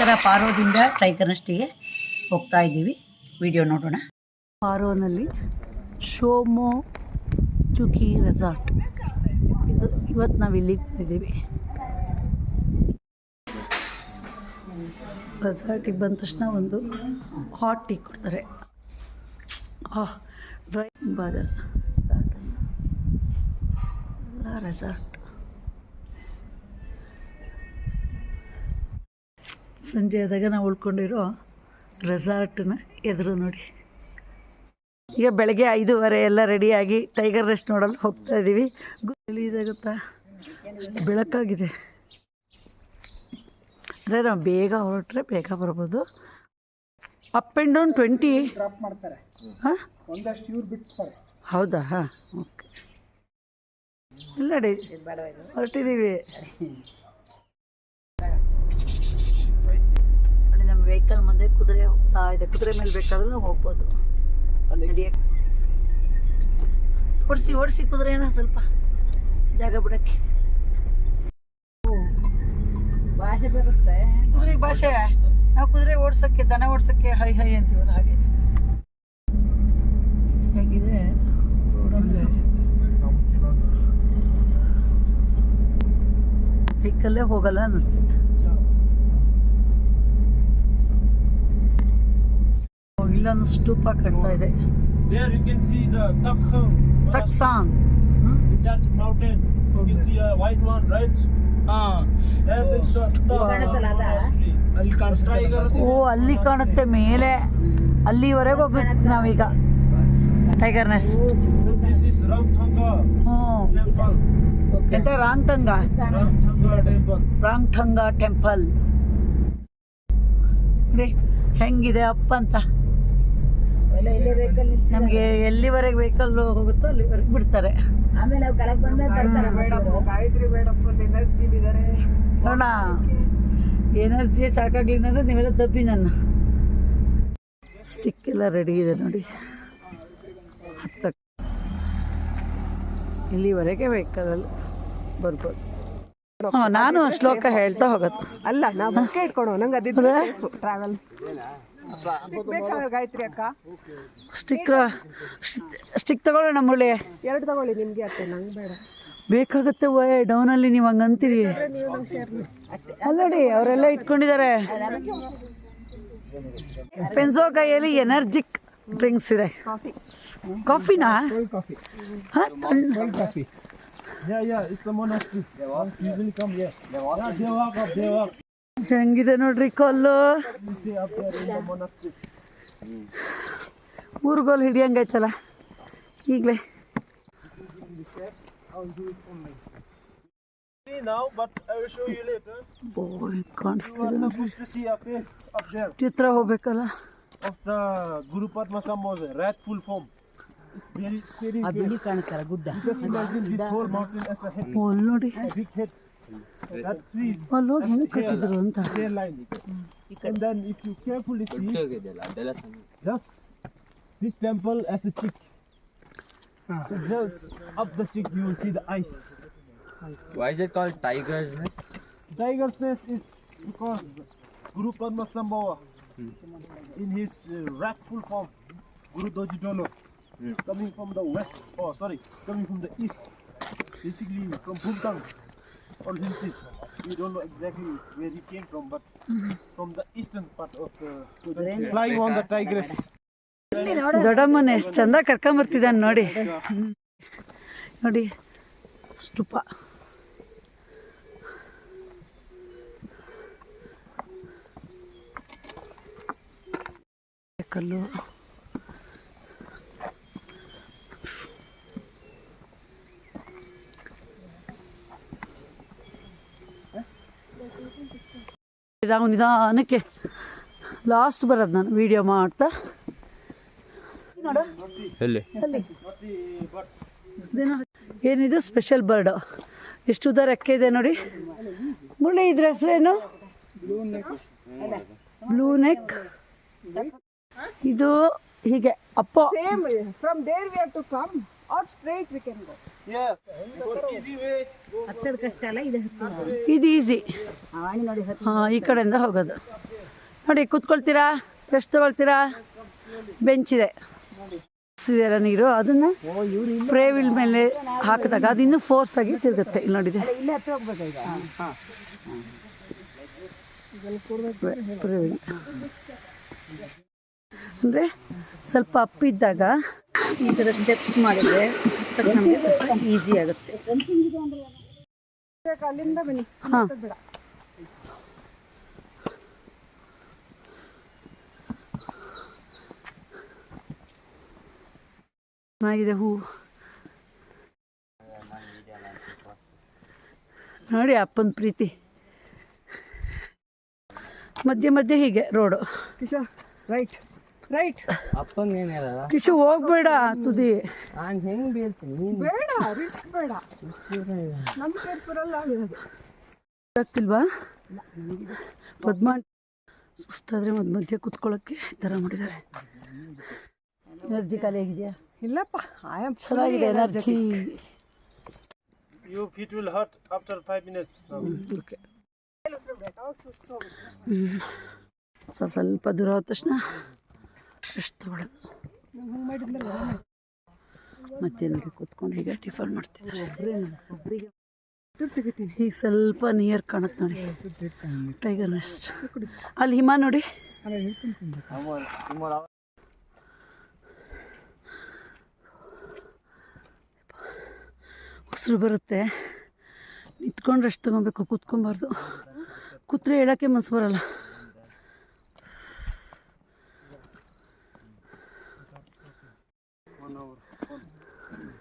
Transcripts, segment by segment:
ನಮಸ್ಕಾರ ಪಾರೋದಿಂದ ಟೈಗರ್ನಷ್ಟಿಗೆ ಹೋಗ್ತಾ ಇದ್ದೀವಿ ವಿಡಿಯೋ ನೋಡೋಣ ಪಾರೋನಲ್ಲಿ ಶೋಮೋ ಚುಕಿ ರೆಸಾರ್ಟ್ ಇದು ಇವತ್ತು ನಾವು ಇಲ್ಲಿಗೆ ಬಂದಿದ್ದೀವಿ ರೆಸಾರ್ಟಿಗೆ ಬಂದ ತಕ್ಷಣ ಒಂದು ಹಾಟ್ ಟೀ ಕೊಡ್ತಾರೆ ಡ್ರೈ ಬಾದ ರೆಸಾರ್ಟ್ ಸಂಜೆ ಆದಾಗ ನಾವು ಉಳ್ಕೊಂಡಿರೋ ರೆಸಾರ್ಟ್ನ ಎದುರು ನೋಡಿ. ಈಗ ಬೆಳಗ್ಗೆ ಐದೂವರೆ ಎಲ್ಲ ರೆಡಿಯಾಗಿ ಟೈಗರ್ ರೆಸ್ಟ್ ನೋಡಲು ಹೋಗ್ತಾ ಇದ್ದೀವಿ. ಇದೆ ಗೊತ್ತಾ ಅಷ್ಟು ಬೆಳಕಾಗಿದೆ. ಅಂದರೆ ನಾವು ಬೇಗ ಹೊರಟ್ರೆ ಬೇಗ ಬರ್ಬೋದು. ಅಪ್ ಆ್ಯಂಡ್ ಡೌನ್ ಟ್ವೆಂಟಿ ಹಾಂ? ಹೌದಾ? ಹಾಂ ಓಕೆ ಇಲ್ಲ ಡಿ ಹೊರಟಿದ್ದೀವಿ ನೋಡಿ ನಮ್ಮ ವೆಹಿಕಲ್ ಮುಂದೆ ಕುದುರೆ ಹೋಗ್ತಾ ಇದೆ. ಕುದುರೆ ಮೇಲೆ ಬೇಕಾದ್ರೂ ಹೋಗ್ಬೋದು. ನಡಿಯಕ್ಕೆ. ಓಡಿಸಿ ಓಡಿಸಿ ಕುದುರೆನ ಸ್ವಲ್ಪ ಜಾಗ ಬಿಡಕ್ಕೆ. ಭಾಷೆ ಬರುತ್ತೆ. ಕುದುರೆ ಭಾಷೆ. ನಾವು ಕುದುರೆ ಓಡಿಸೋಕ್ಕೆ ದನ ಓಡಿಸೋಕ್ಕೆ ಹೈ ಹೈ ಅಂತೀವಲ್ಲ ಹಾಗೆ. ಹೇಗಿದೆ ವೆಹಿಕಲ್ಲೇ ಹೋಗಲ್ಲ ಅನ್ನತ್ತೆ. ಇಲ್ಲೊಂದು ಸ್ಟೂಪ ಕಟ್ಟತಾ ಇದೆ. ದ ಓ ಅಲ್ಲಿ ಕಾಣುತ್ತೆ ಮೇಲೆ. ಅಲ್ಲಿವರೆಗೂ ನಾವು ನಾವೀಗ. ಟೈಗರ್ ನೆಸ್ ರಾಂಗ್ ಓಕೆ. ರಾಂಗ್ ಥಂಗ ರಾಂಗ್ ಟೆಂಪಲ್ ಹೆಂಗಿದೆ ಅಪ್ಪ ಅಂತ. ನಮಗೆ ಎಲ್ಲಿವರೆಗೆ ವೆಹಿಕಲ್ ಹೋಗುತ್ತೋ ಅಲ್ಲಿವರೆಗೆ ಬಿಡ್ತಾರೆ. ಆಮೇಲೆ ಅವು ಕೆಳಗೆ ಬಂದ್ಮೇಲೆ ಬರ್ತಾರೆ ಮೇಡಮ್ ಗಾಯತ್ರಿ ಮೇಡಮ್ ಫುಲ್ ಎನರ್ಜಿಲಿದ್ದಾರೆ ನೋಡ ಎನರ್ಜಿ ಸಾಕಾಗ್ಲಿಲ್ಲ ಅಂದ್ರೆ ನೀವೆಲ್ಲ ದಬ್ಬಿ ನನ್ನ. ಸ್ಟಿಕ್ ಎಲ್ಲ ರೆಡಿ ಇದೆ ನೋಡಿ. ಹತ್ತ ಇಲ್ಲಿವರೆಗೆ ವೆಹಿಕಲಲ್ಲಿ ಬರ್ಬೋದು. ನಾನು ಶ್ಲೋಕ ಹೇಳ್ತಾ ಹೋಗೋದು. ಅಲ್ಲ ನಾವು ಇಟ್ಕೊಂಡು ನಂಗೆ ಅದಿದ್ರೆ ಟ್ರಾವೆಲ್ ಬೇಕಾದ್ರೆ ಗಾಯತ್ರಿ ಅಕ್ಕ? ಸ್ಟಿಕ್ ಸ್ಟಿಕ್ ತಗೊಳ್ಳೋಣ ಮುಳ್ಳಿ ಎರಡು ತಗೊಳ್ಳಿ ನಿಮ್ಗೆ ಅತ್ತೆ ನಂಗೆ ಬೇಡ. ಬೇಕಾಗುತ್ತೆ ವೇ ಡೌನಲ್ಲಿ ನೀವು ಹಂಗಂತೀರಿ ಅಲ್ಲ ನೋಡಿ ಅವರೆಲ್ಲ ಇಟ್ಕೊಂಡಿದ್ದಾರೆ. ಪೆನ್ಸೋ ಕೈಯಲ್ಲಿ ಎನರ್ಜಿಕ್ ಡ್ರಿಂಕ್ಸ್ ಇದೆ. ಕಾಫಿ. ಕಾಫಿನಾ? ಕಾಫಿ. ಹೆಂಗಿದೆ ನೋಡ್ರಿ ಕಲ್ಲು? ಮುರ್ಗಲ್ ಹಿಡಿಯಂಗೈತಲ್ಲ ಈಗಲೇ. ನೀ now but I of the ಗುರುಪತ್ಮಾ ಸಮೋಜ red pull form is very That tree. Oh, look, you. And then if you carefully see, just this temple as a cheek. So just up the cheek, you will see the ice. Why is it called tiger's nest? Tiger's nest is because Guru Padma Sambhava, hmm. in his uh, wrathful form, Guru Doji Dono, hmm. coming from the west, oh sorry, coming from the east, basically from Bhutan. Or Hinsis. We don't know exactly where he came from, but from the eastern part of the flying on the tigress. ದೊಡ್ಡಮ್ಮನ ಎಷ್ಟು ಚಂದ ಕರ್ಕೊಂಬರ್ತಿದ್ದಾನೆ ನೋಡಿ ನೋಡಿ ಸ್ಟುಪ ಕಲ್ಲು ನಾವು ನಿಧಾನಕ್ಕೆ last ಬರೋದು ನಾನು ವಿಡಿಯೋ ಮಾಡ್ತಾ. ನೋಡು. ಏನಿದು? ಸ್ಪೆಷಲ್ ಬರ್ಡ್ ಎಷ್ಟು ಉದ್ದ ರೆಕ್ಕೆ ಇದೆ ನೋಡಿ. ಮುಳ್ಳಿ ಇದ್ರ ಹೆಸರೇನು? ಬ್ಲೂ ನೆಕ್ ಇದು ಹೀಗೆ ಅಪ್ಪ. Or straight we can go. Yeah, for easy. way. Go. ಹತ್ತದ ಕಷ್ಟ ಅಲ್ಲ ಇದು ಇದು ಈಸಿ ನೋಡಿ ಹಾಂ ಈ ಕಡೆಯಿಂದ ಹೋಗೋದು. ನೋಡಿ ಕೂತ್ಕೊಳ್ತೀರಾ? ರೆಸ್ಟ್ ತಗೊಳ್ತೀರಾ? ಬೆಂಚ್ ಇದೆ. ನೀರು ಅದನ್ನ ಪ್ರೇವಿಲ್ ಮೇಲೆ ಹಾಕಿದಾಗ ಅದು ಇನ್ನೂ ಫೋರ್ಸ್ ಆಗಿ ತಿರುಗುತ್ತೆ. ಇಲ್ಲಿ ನೋಡಿದೆ. ಪ್ರೇವಿಲ್ ಅಂದರೆ ಸ್ವಲ್ಪ ಅಪ್ಪ ಇದ್ದಾಗ ಈ ಥರ ಸ್ಟೆಪ್ಸ್ ಮಾಡಿದ್ರೆ ನಮಗೆ ಸ್ವಲ್ಪ ಈಸಿ ಆಗುತ್ತೆ. ಅಲ್ಲಿಂದ ಬನ್ನಿ. ಹಾಂ. ಚೆನ್ನಾಗಿದೆ ಹೂ. ನೋಡಿ ಅಪ್ಪನ ಪ್ರೀತಿ. ಮಧ್ಯೆ ಮಧ್ಯೆ ಹೀಗೆ ರೋಡು. ಕಿಶೋ ರೈಟ್ ರೈಟ್ ಅಪ್ಪಂಗೇನಿರಲ್ಲ ಕಿಶು ಹೋಗ್ಬೇಡ ತುದಿ. ನಾನು ಹೆಂಗ್ ಬೀಳ್ತೀನಿ? ನೀನು. ಬೇಡ ರಿಸ್ಕ್ ಬೇಡ. ನಮ್ಮ ಕೇರ್ಪುರಲ್ಲ ಆಗಿರೋದು ಆಗ್ತಿಲ್ವಾ? ಪದ್ಮ ಸುಸ್ತಾದರೆ ಮಧ್ಯ ಮಧ್ಯೆ ಕುತ್ಕೊಳ್ಳೋಕ್ಕೆ ಈ ಥರ ಮಾಡಿದ್ದಾರೆ ಎನರ್ಜಿ ಖಾಲಿ ಆಗಿದೆಯಾ? ಇಲ್ಲಪ್ಪ ಐ ಆಮ್ ಚೆನ್ನಾಗಿದೆ energy you feet will hurt after five minutes Now. Okay ಸ್ವಲ್ಪ ಸ್ವಲ್ಪ ದೂರ ಹೋದ ತಕ್ಷಣ ಎಷ್ಟು ತೊಗೊಳ್ಳೋದು ಮತ್ತೆ ನೋಡಿ ಕೂತ್ಕೊಂಡು ಹೀಗೆ ಟಿಫನ್ ಮಾಡ್ತಿದ್ದಾರೆ. ಈಗ ಸ್ವಲ್ಪ ನಿಯರ್ ಕಾಣುತ್ತೆ ನೋಡಿ. ಟೈಗರ್ ನೆಸ್ಟ್ ಅಲ್ಲಿ ಹಿಮ ನೋಡಿ. ಉಸಿರು ಬರುತ್ತೆ. ನಿಂತ್ಕೊಂಡ್ರೆ ಅಷ್ಟು ತೊಗೊಬೇಕು, ಕೂತ್ಕೊಬಾರ್ದು. ಕುತ್ರೆ ಹೇಳೋಕ್ಕೆ ಮನಸ್ಸು ಬರಲ್ಲ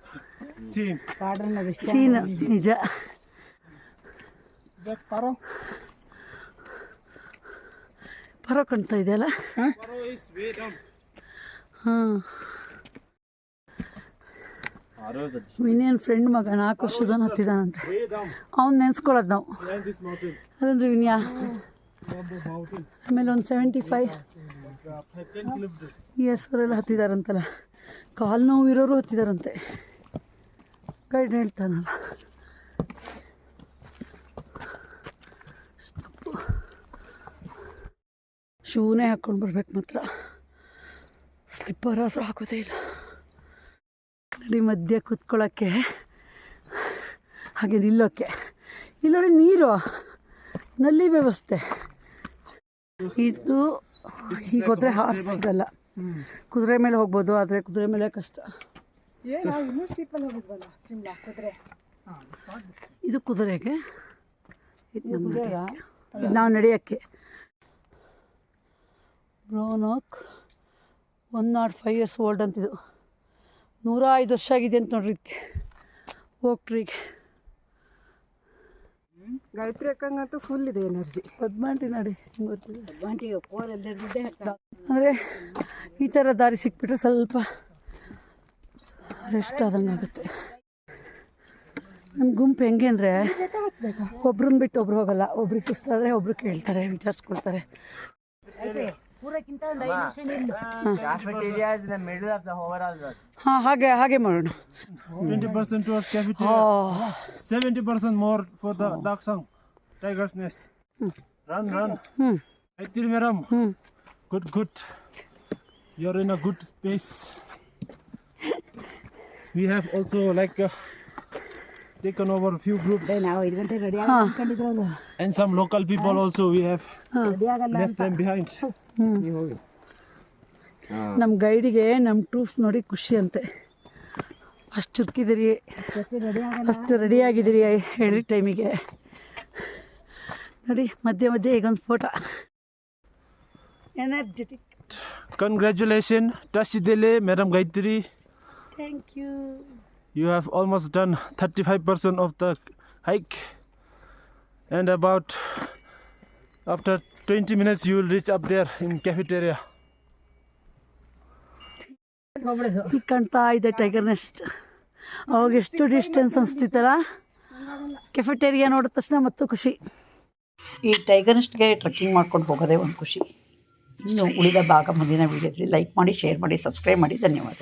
See, ಕಾಡ್ರನ್ನ ಸೀನ್. ನಿಜ? ಪರ. ಕಾಣ್ತಾ ಇದೆಯಲ್ಲ? ಹಾಂ? is ಫ್ರೆಂಡ್ ಮಗ ನಾಲ್ಕು ವರ್ಷದವನು ಹತ್ತಿದಾನಂತೆ ನೆನ್ಸ್ಕೊಳದ್ ಅವ್ನು ನೆನ್ಸ್ಕೊಳ್ಳೋದು ನಾವು. ಅದಂದ್ರೆ ವಿನಯ. ಆಮೇಲೆ ಒಂದು ಸೆವೆಂಟಿ ಫೈವ್ ಎಸ್ ಹೆಸರೆಲ್ಲ ಹತ್ತಿದಾರಂತಲ್ಲ. ಕಾಲು ನೋವು ಇರೋರು ಹತ್ತಿದಾರಂತೆ. ಗೈಡ್ ಹೇಳ್ತಾನಲ್ಲ. ಸ್ಟೆಪ್ಪು ಶೂನೇ ಹಾಕ್ಕೊಂಡು ಬರ್ಬೇಕು ಮಾತ್ರ. ಸ್ಲಿಪ್ಪರ್ ಆದರೂ ಹಾಕೋದೇ ಇಲ್ಲ. ನಡಿ ಮಧ್ಯೆ ಕುತ್ಕೊಳ್ಳೋಕ್ಕೆ ಹಾಗೆ ನಿಲ್ಲೋಕ್ಕೆ ಇಲ್ಲೊಳ್ಳೆ ನೀರು. ನಲ್ಲಿ ವ್ಯವಸ್ಥೆ. ಇದು ಈಗ ಹೋದರೆ ಸಿಗಲ್ಲ ಕುದುರೆ ಮೇಲೆ ಹೋಗ್ಬೋದು ಆದರೆ ಕುದುರೆ ಮೇಲೆ ಕಷ್ಟ. ಏ ನಾವು ಇನ್ನೂ ಸ್ಟೀಪಲ್ಲಿ ಹೋಗಿದ್ವಲ್ಲ ಶಿಮ್ಲಾ ಕುದುರೆ. ಇದು ಕುದುರೆಗೆ? ಇದು ನಮ್ಮ ನಡೆಯಕ್ಕೆ. ಇದು ನಾವು ನಡೆಯೋಕ್ಕೆ. ಬ್ರೋನಾಕ್ one not five years old ಅಂತಿದು. ನೂರ ಐದು ವರ್ಷ ಆಗಿದೆ ಅಂತ ನೋಡ್ರಿ ಇದಕ್ಕೆ. ಹೋಗ್ಟ್ರಿಗೆ. ಗಾಯತ್ರಿ ಅಕ್ಕಂಗಂತೂ ಫುಲ್ ಇದೆ ಎನರ್ಜಿ ಪದ್ಮಾಂಟಿ ನೋಡಿ ಹಿಂಗೆ ಬರ್ತಿದೆ ಅಂದರೆ ಈ ಥರ ದಾರಿ ಸಿಕ್ಬಿಟ್ರೆ ಸ್ವಲ್ಪ ಇಷ್ಟ ಆದರೆ ಆಗುತ್ತೆ ನಮ್ಮ ಗುಂಪು ಹೆಂಗೆ ಅಂದರೆ ಒಬ್ರನ್ನ ಬಿಟ್ಟು ಒಬ್ರು ಹೋಗಲ್ಲ. ಒಬ್ರಿಗೆ ಸುಸ್ತಾದರೆ ಒಬ್ರಿಗೆ ಹೇಳ್ತಾರೆ ವಿಚಾರಿಸ್ಕೊಡ್ತಾರೆ ಹಾಂ ಹಾಗೆ ಹಾಗೆ ಮಾಡೋಣ. Seventy percent tours ಕ್ಯಾಬಿಟ್ seventy percent more for the dark song tiger's nest run run ಹ್ಞೂ ಆಯ್ತಿರಿ madam good good you are in good space We have also like uh, taken over a few groups ನಾವು ಐದು ಗಂಟೆ ready ಹಾಂ ಆಗ್ಕೊಂಡಿದ್ರಲ್ಲ and some local people also we have ready ಆಗಲ್ಲ left them behind. ಹ್ಞೂ ನಮ್ಮ ಗೈಡಿಗೆ ನಮ್ಮ ಟೂರ್ಸ್ ನೋಡಿ ಖುಷಿ ಅಂತೆ ಅಷ್ಟು ಚುರುಕಿದಿರಿ ರೆಡಿ ಆಗಲ್ಲ ಅಷ್ಟು ರೆಡಿ ಆಗಿದ್ದೀರಿ ಹೇಳಿ ಟೈಮಿಗೆ ನೋಡಿ ಮಧ್ಯೆ ಮಧ್ಯೆ ಈಗೊಂದು photo energetic Congratulations, Tashidele, Madam Gayatri. Thank you You have almost done 35% of the hike, and about after 20 minutes, you will reach up there in cafeteria. ಕಾಣ್ತಾ ಇದೆ ಟೈಗರ್ ನೆಸ್ಟ್ ಅವಾಗ ಎಷ್ಟು ಡಿಸ್ಟೆನ್ಸ್ ಅನಿಸ್ತಿತ್ತಲ್ಲ? ಕೆಫೆಟೇರಿಯಾ ನೋಡಿದ ತಕ್ಷಣ ಮತ್ತು ಖುಷಿ. ಈ ಟೈಗರ್ ನೆಸ್ಟ್ಗೆ ಟ್ರೆಕ್ಕಿಂಗ್ ಮಾಡ್ಕೊಂಡು ಹೋಗೋದೇ ಒಂದು ಖುಷಿ. ಇನ್ನು ಉಳಿದ ಭಾಗ ಮುಂದಿನ ವೀಡಿಯೋದಲ್ಲಿ ಲೈಕ್ ಮಾಡಿ ಶೇರ್ ಮಾಡಿ ಸಬ್ಸ್ಕ್ರೈಬ್ ಮಾಡಿ. ಧನ್ಯವಾದ.